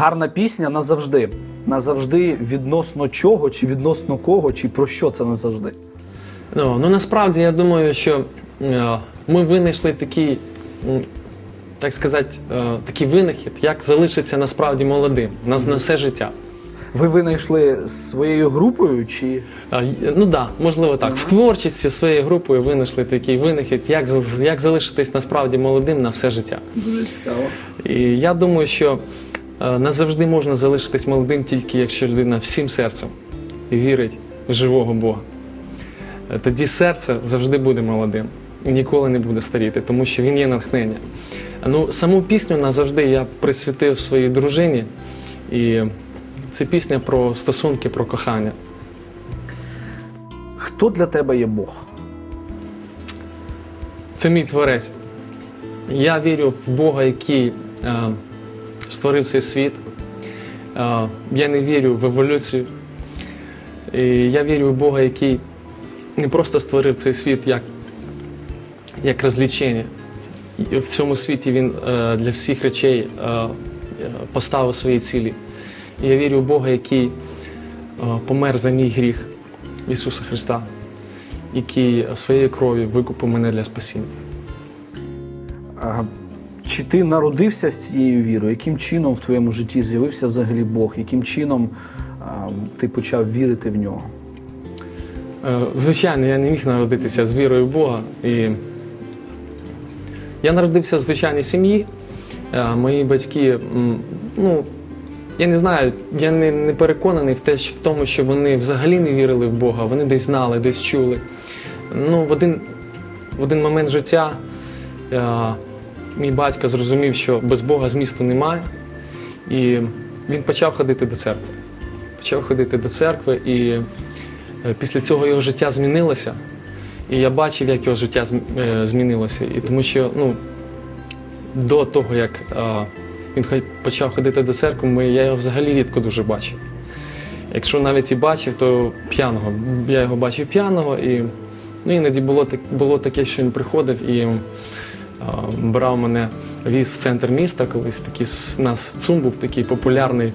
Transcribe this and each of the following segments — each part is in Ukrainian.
Гарна пісня назавжди. Назавжди відносно чого, чи відносно кого, чи про що це назавжди. Ну, ну насправді я думаю, що е, ми винайшли такий, так сказати, е, такий винахід, як залишитися насправді молодим на, на все життя. Ви винайшли своєю групою, чи Е, ну так, да, можливо так. В творчості своєю групою винайшли такий винахід, як, як залишитись насправді молодим на все життя. дуже цікаво. І я думаю, що назавжди можна залишитись молодим тільки якщо людина всім серцем вірить в живого Бога. Е, Тоді серце завжди буде молодим і ніколи не буде старіти, тому що він є натхнення. Ну, саму пісню назавжди я присвятив своїй дружині, і це пісня про стосунки, про кохання. Хто для тебе є Бог? Це мій творець. Я вірю в Бога, який е, створив цей світ. Я не вірю в еволюцію. І я вірю в Бога, який не просто створив цей світ як, як розлічення. В цьому світі він е, для всіх речей е, е, поставив свої цілі. І я вірю в Бога, який помер за мій гріх Ісуса Христа, який своєю кров'ю викупив мене для спасіння. Чи ти народився з цією вірою? Яким чином в твоєму житті з'явився взагалі Бог? Яким чином а, ти почав вірити в нього? Е, Звичайно, я не міг народитися з вірою в Бога. І я народився в звичайній сім'ї. Е, Мої батьки, ну, я не знаю, я не, не переконаний в, те, що- в тому, що вони взагалі не вірили в Бога, вони десь знали, десь чули. Ну, в один, в один момент життя е, мій батько зрозумів, що без Бога змісту немає. І він почав ходити до церкви. Почав ходити до церкви, і е, після цього його життя змінилося. І я бачив, як його життя е, змінилося. І тому що ну, до того, як е, він почав ходити до церкви, я його взагалі рідко дуже бачив. Якщо навіть і бачив, то п'яного. Я його бачив п'яного, і ну, іноді було, було таке, що він приходив і брав мене, віз в центр міста, колись такий у нас ЦУМ був такий популярний,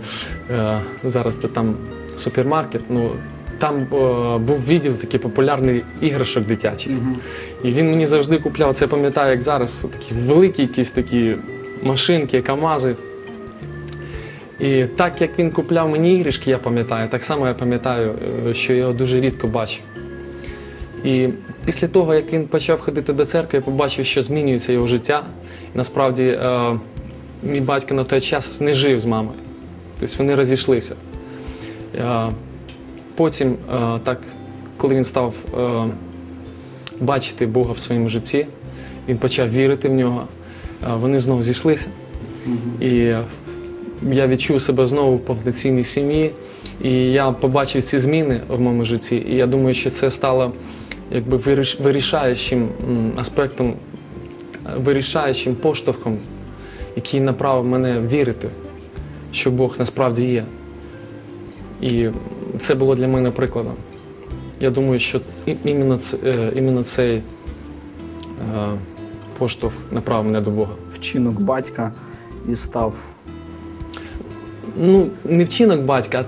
е, зараз це там супермаркет. Ну, там е, був відділ такий популярний іграшок дитячих. І він мені завжди купляв, це пам'ятаю, як зараз, такі великі якісь такі машинки, камази. І так як він купляв мені іграшки, я пам'ятаю, так само я пам'ятаю, е, що я його дуже рідко бачив. І після того, як він почав ходити до церкви, я побачив, що змінюється його життя. І насправді е, мій батько на той час не жив з мамою. Тобто вони розійшлися. Е, потім, е, так, коли він став е, бачити Бога в своєму житті, він почав вірити в нього. Е, Вони знову зійшлися. І е, я відчув себе знову в повноцінній сім'ї. І я побачив ці зміни в моєму житті. І я думаю, що це стало якби виріш- вирішаючим аспектом, вирішаючим поштовхом, який направив мене вірити, що Бог насправді є. І це було для мене прикладом. Я думаю, що іменно, е, іменно цей е, поштовх направив мене до Бога. Вчинок батька і став. Ну, не вчинок батька, а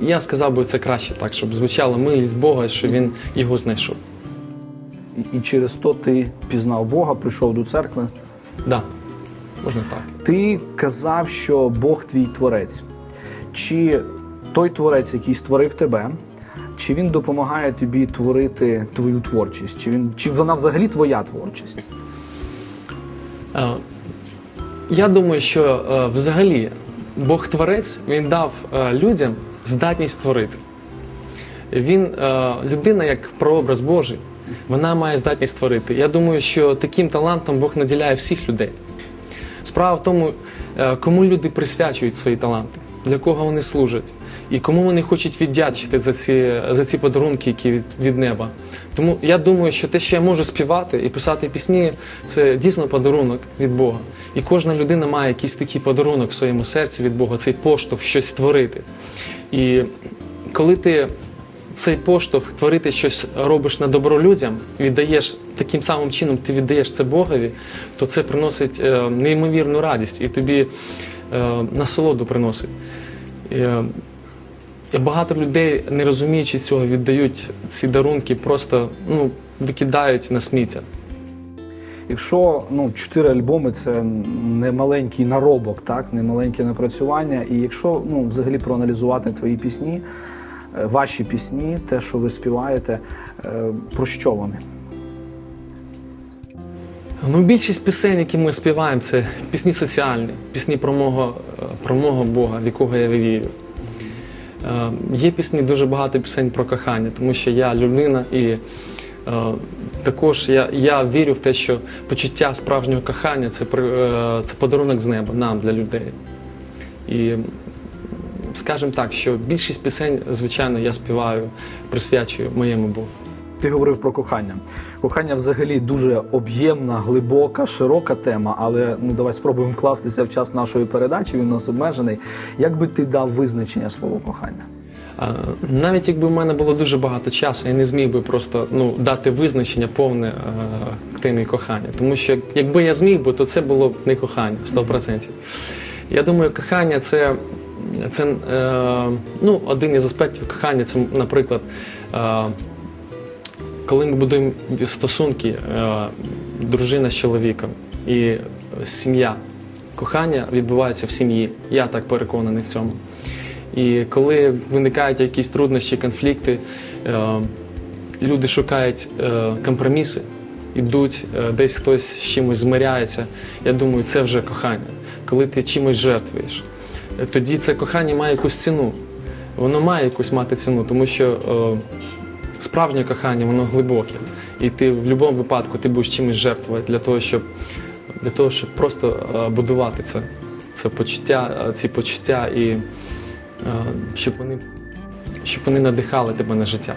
я сказав би це краще так, щоб звучала милість Бога, що він його знайшов. І, і через то ти пізнав Бога, прийшов до церкви. Да, можна так. Ти казав, що Бог твій творець. Чи той творець, який створив тебе, чи він допомагає тобі творити твою творчість? Чи, він, чи вона взагалі твоя творчість? Е, Я думаю, що е, взагалі Бог Творець він дав е, людям здатність творити. Він, е, людина, як прообраз Божий, вона має здатність творити. Я думаю, що таким талантом Бог наділяє всіх людей. Справа в тому, е, кому люди присвячують свої таланти, для кого вони служать, і кому вони хочуть віддячити за ці, за ці подарунки, які від, від неба. Тому я думаю, що те, що я можу співати і писати пісні, це дійсно подарунок від Бога. І кожна людина має якийсь такий подарунок в своєму серці від Бога, цей поштовх щось створити. І коли ти цей поштовх творити щось робиш на добро людям, віддаєш таким самим чином, ти віддаєш це Богові, то це приносить е, неймовірну радість. І тобі насолоду приносить. Е, і багато людей, не розуміючи цього, віддають ці дарунки, просто ну, викидають на сміття. Якщо ну, чотири альбоми це не маленький наробок, так, не маленьке напрацювання. І якщо ну, взагалі проаналізувати твої пісні, е, ваші пісні, те, що ви співаєте, е, про що вони? Ну, більшість пісень, які ми співаємо, це пісні соціальні, пісні про мого, е, про мого Бога, в якого я вірю. Е, Є пісні, дуже багато пісень про кохання, тому що я людина і е, також я, я вірю в те, що почуття справжнього кохання це, е, це подарунок з неба нам для людей. І скажімо так, що більшість пісень, звичайно, я співаю, присвячую моєму Богу. Ти говорив про кохання. Кохання взагалі дуже об'ємна, глибока, широка тема, але ну давай спробуємо вкластися в час нашої передачі. Він у нас обмежений. Як би ти дав визначення слову кохання? Навіть якби в мене було дуже багато часу, я не зміг би просто ну, дати визначення повне е, темі кохання. Тому що якби я зміг би, то це було б не кохання 100%. Я думаю, кохання це, це е, ну, один із аспектів кохання, це, наприклад, е, коли ми будуємо стосунки, е, дружина з чоловіком і сім'я. Кохання відбувається в сім'ї. Я так переконаний в цьому. І коли виникають якісь труднощі, конфлікти, е, люди шукають е, компроміси, ідуть, е, десь хтось з чимось змиряється. Я думаю, це вже кохання. Коли ти чимось жертвуєш, тоді це кохання має якусь ціну. Воно має якусь мати ціну, тому що справжнє кохання, воно глибоке. І ти в будь-якому випадку ти будеш чимось жертвувати для того, щоб, для того, щоб просто е, будувати це, це почуття, е, ці почуття і е, щоб вони, щоб вони надихали тебе на життя.